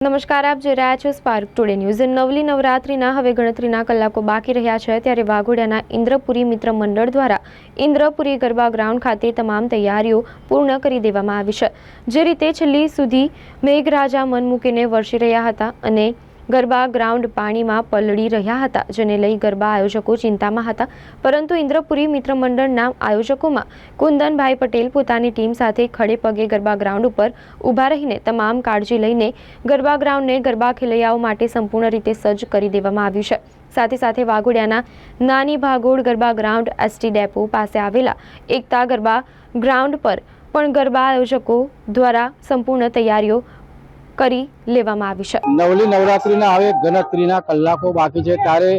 નમસ્કાર, આપ જોઈ રહ્યા છો સ્પાર્ક ટુડે ન્યૂઝ નવલી નવરાત્રિના હવે ગણતરીના કલાકો બાકી રહ્યા છે, ત્યારે વાઘોડિયાના ઇન્દ્રપુરી મિત્ર મંડળ દ્વારા ઇન્દ્રપુરી ગરબા ગ્રાઉન્ડ ખાતે તમામ તૈયારીઓ પૂર્ણ કરી દેવામાં આવી છે. જે રીતે છેલ્લી સુધી મેઘરાજા મન મૂકીને વરસી રહ્યા હતા અને ગરબા ગ્રાઉન્ડ પાણીમાં પલળી રહ્યા હતા, જેને લઈ ગરબા આયોજકો ચિંતામાં હતા. પરંતુ ઇન્દ્રપુરી મિત્ર મંડળના આયોજકોમાં કુંદનભાઈ પટેલ પોતાની ટીમ સાથે ખડે પગે ગરબા ગ્રાઉન્ડ ઉપર ઊભા રહીને તમામ કાળજી લઈને ગરબા ગ્રાઉન્ડને ગરબા ખેલૈયાઓ માટે સંપૂર્ણ રીતે સજ્જ કરી દેવામાં આવ્યું છે. સાથે સાથે વાઘોડિયાના નાની ભાગોળ ગરબા ગ્રાઉન્ડ એસટી ડેપો પાસે આવેલા એકતા ગરબા ગ્રાઉન્ડ પર પણ ગરબા આયોજકો દ્વારા સંપૂર્ણ તૈયારીઓ કરી લેવામાં આવી છે. નવલી નવરાત્રીના હવે ગણતરીના કલાકો બાકી છે ત્યારે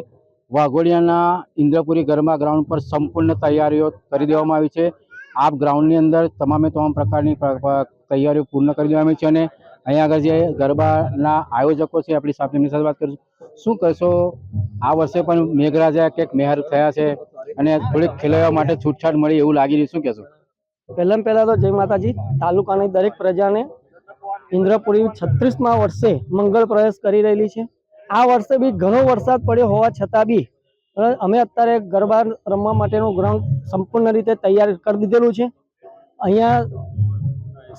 વાઘોડિયાના ઇન્દ્રપુરી ગરબા ગ્રાઉન્ડ પર સંપૂર્ણ તૈયારીઓ કરી દેવામાં આવી છે. આપ ગ્રાઉન્ડની અંદર તમામે તમામ પ્રકારની તૈયારીઓ પૂર્ણ કરી દેવામાં આવી છે અને અહીંયા આગળ જે ગરબાના આયોજકો છે આપણી સાથે એમની સાથે વાત કરીશું શું કહેશો? આ વર્ષે પણ મેઘરાજા કંઈક મહેર થયા છે અને થોડીક ખેલૈયાઓ માટે છૂટછાટ મળી એવું લાગી રહ્યું શું કહેશો? પહેલાં પહેલાં તો જય માતાજી તાલુકાની દરેક પ્રજાને ઇન્દ્રપુરી છત્રીસમાં વર્ષે મંગળ પ્રવેશ કરી રહેલી છે. આ વર્ષે બી ઘણો વરસાદ પડ્યો હોવા છતાં બી અમે અત્યારે ગરબા રમવા માટેનું ગ્રાઉન્ડ સંપૂર્ણ રીતે તૈયાર કરી દીધેલું છે. અહીંયા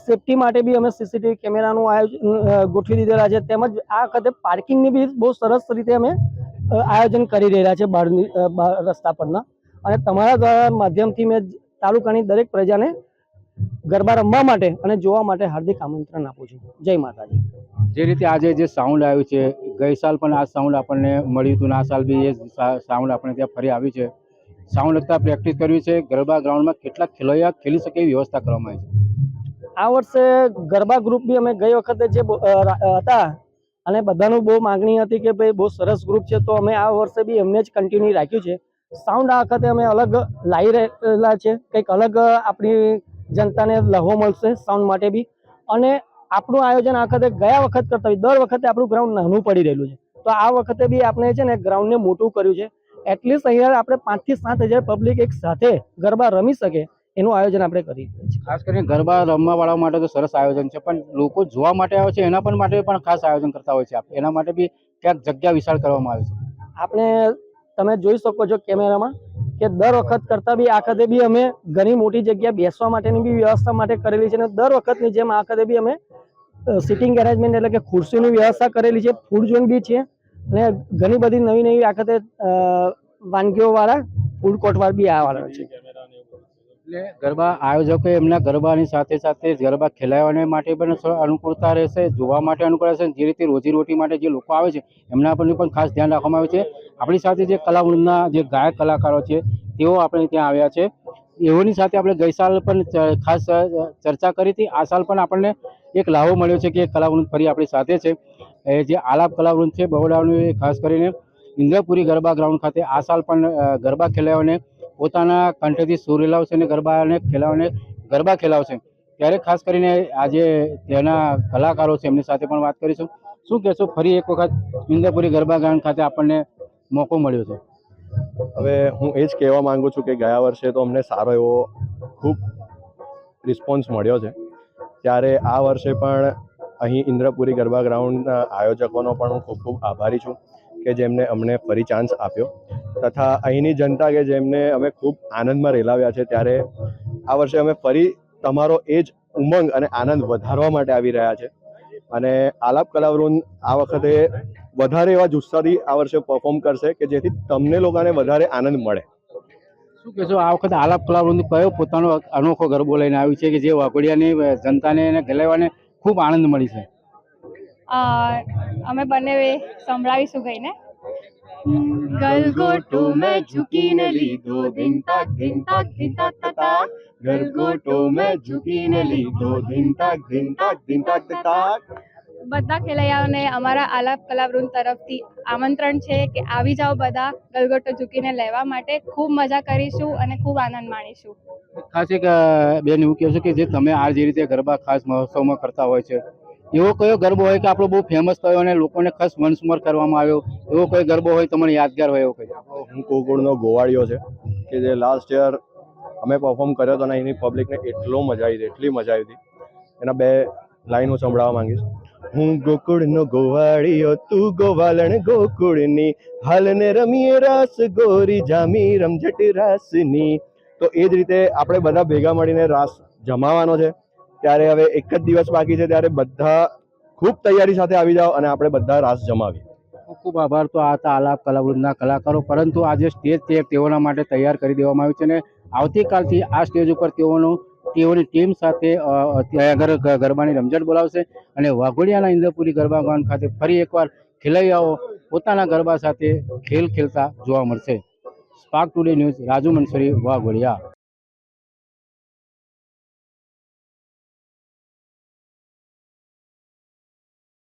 સેફટી માટે બી અમે સીસીટીવી કેમેરાનું આયોજન ગોઠવી દીધેલા છે. તેમજ આ વખતે પાર્કિંગની બી બહુ સરસ રીતે અમે આયોજન કરી રહ્યા છે બહારની રસ્તા પરના. અને તમારા દ્વારા માધ્યમથી મેં તાલુકાની દરેક પ્રજાને ગરબા રમવા માટે અને જોવા માટે હાર્દિક આમંત્રણ આપું છું. જય માતાજી. જે રીતે આજે જે સાઉન્ડ આવ્યું છે ગઈ સાલ પણ આ સાઉન્ડ આપણને મળ્યું હતું ને આ સાલ બી એ સાઉન્ડ આપણે ત્યાં ફરી આવ્યું છે. સાઉન્ડ લગતા પ્રેક્ટિસ કરવી છે ગરબા ગ્રાઉન્ડમાં કેટલા ખેલૈયા ખેલી શકે એવી વ્યવસ્થા કરવામાં આવી છે. આ વર્ષે ગરબા ગ્રુપ બી અમે ગઈ વખતે જે હતા અને બધાનું બહુ માગણી હતી કે ભાઈ બહુ સરસ ગ્રુપ છે તો અમે આ વર્ષે બી એમને જ કન્ટિન્યુ રાખ્યું છે. સાઉન્ડ આ વખતે અમે અલગ લાવી રહેલા છે કંઈક અલગ આપણી જનતાને લહવો મળશે સાઉન્ડ માટે બી. અને આપણું આયોજન આ વખતે ગયા વખત કરતા દર વખતે આપણું ગ્રાઉન્ડ નાનું પડી રહેલું છે. તો આ વખતે બી આપણે છે ને ગ્રાઉન્ડને મોટું કર્યું છે. એટલીસ્ટ અહીંયા આપણે પાંચથી સાત હજાર પબ્લિક એક સાથે ગરબા રમી શકે એનું આયોજન આપણે કરી છીએ. ખાસ કરીને ગરબા રમવાવાળા માટે તો સરસ આયોજન છે. પણ લોકો જોવા માટે આવે છે એના પણ માટે પણ ખાસ આયોજન કરતા હોય છે એના માટે બી ક્યાંક જગ્યા વિશાળ કરવામાં આવે છે. આપણે તમે જોઈ શકો છો કેમેરામાં. કે દર વખત કરતાં બી આ વખતે બી અમે ઘણી મોટી જગ્યા બેસવા માટેની બી વ્યવસ્થા માટે કરેલી છે અને દર વખતની જેમ આ વખતે બી અમે સિટિંગ એરેન્જમેન્ટ એટલે કે ખુરશીની વ્યવસ્થા કરેલી છે ફૂડ ઝોન બી છે અને ઘણી બધી નવી નવી આ વખતે વાનગીઓવાળા ફૂડ કોર્ટવાળા બી આવવાના છે. એટલે ગરબા આયોજકો એમના ગરબાની સાથે સાથે ગરબા ખેલાડીઓને માટે પણ અનુકૂળતા રહેશે, જોવા માટે અનુકૂળ રહેશે જે રીતે રોજીરોટી માટે જે લોકો આવે છે, એમના પર પણ ખાસ ધ્યાન રાખવામાં આવે છે. આપણી સાથે જે કલાવૃંદના જે ગાયક કલાકારો છે, તેઓ આપણે ત્યાં આવ્યા છે. એઓની સાથે આપણે ગઈ સાલ પણ ખાસ ચર્ચા કરી હતી. આ સાલ પણ આપણને એક લાહો મળ્યો છે કે કલાવૃંદ ફરી આપણી સાથે છે. એ જે આલાપ કલાવૃંદ છે, બહોળાનું એ ખાસ કરીને ઇન્દ્રપુરી ગરબા ગ્રાઉન્ડ ખાતે આ સાલ પણ ગરબા ખેલાવીને પોતાના કંઠેથી સૂર લાવશે અને ગરબાને ખેલાવને ગરબા ખેલાવશે. ત્યારે ખાસ કરીને આજે તેના કલાકારો છે, એમની સાથે પણ વાત કરીશું. શું કહેશો? ફરી એક વખત ઇન્દ્રપુરી ગરબા ગ્રાઉન્ડ ખાતે આપણને મોકો મળ્યો છે. હવે હું એ જ કહેવા માંગુ છું કે ગયા વર્ષે તો અમને સારો એવો ખૂબ રિસ્પોન્સ મળ્યો છે. ત્યારે આ વર્ષે પણ અહીં ઇન્દ્રપુરી ગરબા ગ્રાઉન્ડના આયોજકોનો પણ હું ખૂબ ખૂબ આભારી છું કે જેમને અમને ફરી ચાન્સ આપ્યો. તથા અહીંની જનતા કે જેમને અમે ખૂબ આનંદમાં રેલાવ્યા છે ત્યારે આ વર્ષે અમે ફરી તમારો એ જ ઉમંગ અને આનંદ વધારવા માટે આવી રહ્યા છે. અને આલાપ કલાવૃંદ આ વખતે વધારે એવા જુસ્સાથી આ વર્ષે પરફોર્મ કરશે કે જેથી તમને લોકોને વધારે આનંદ મળે. શું કહેશો? આ વખતે આલાપ કલાવૃંદ કયો પોતાનો અનોખો ગરબો લઈને આવ્યું છે કે જે વાઘોડિયાની જનતાને અને ખેલાડીઓને ખૂબ આનંદ મળી છે? અમે બંને સંભળાવીશું ગઈને. ગલગોટો મેં ઝૂકીને લીધો દિન તક દિન તક દિન તક તતા ગલગોટો મેં ઝૂકીને લીધો દિન તક દિન તક દિન તક તા તાક. બધા ખેલૈયાઓને અમારા આલાપ કલાવૃંદ તરફથી આમંત્રણ છે કે આવી જાઓ બધા ગલગોટો ઝૂકીને લેવા માટે. ખૂબ મજા કરીશું અને ખૂબ આનંદ માણીશું. ખાસ એક બેન એવું કહું છું કે જે તમે આ જે રીતે ગરબા ખાસ મહોત્સવમાં કરતા હોય છે એવો કયો ગરબો હોય કે આપણો બહુ ફેમસ થયો અને લોકોને ખાસ વંશમર કરવામાં આવ્યો? એવો કોઈ ગરબો હોય તમને યાદગાર હોય એવો કઈ? હું કોકુળનો ગોવાળિયો છે કે જે લાસ્ટ યર અમે પરફોર્મ કર્યો હતો અને એની પબ્લિકને એટલો મજા આવી હતી એટલી મજા આવી હતી. એના બે લાઈન હું સંભળાવવા માંગીશ. હું ગોકુળનો ગોવાળીઓ તું ગોવાલણ ગોકુળની. હાલને રમીએ રાસ ગોરી, જામી રમઝટ રાસની. તો એ જ રીતે આપણે બધા ભેગા મળીને રાસ જમાવાનો છે. ત્યારે હવે એક જ દિવસ બાકી છે, ત્યારે બધા ખૂબ તૈયારી સાથે આવી જાઓ અને આપણે બધા રાસ જમાવીએ. ખૂબ આભાર. તો આ હતા આલાપ કલાવૃંદના કલાકારો, પરંતુ આજે સ્ટેજ તે તેઓના માટે તૈયાર કરી દેવામાં આવ્યું છે અને આવતીકાલથી આ સ્ટેજ ઉપર તેઓનું તેઓની ટીમ સાથે ત્યાં ગરબાની રમઝટ બોલાવશે અને વાઘોડિયાના ઇન્દ્રપુરી ગરબા ગ્રાઉન્ડ ખાતે ફરી એકવાર ખેલૈયાઓ પોતાના ગરબા સાથે ખેલ ખેલતા જોવા મળશે. Spark today news Raju Mansuri Vaghodiya.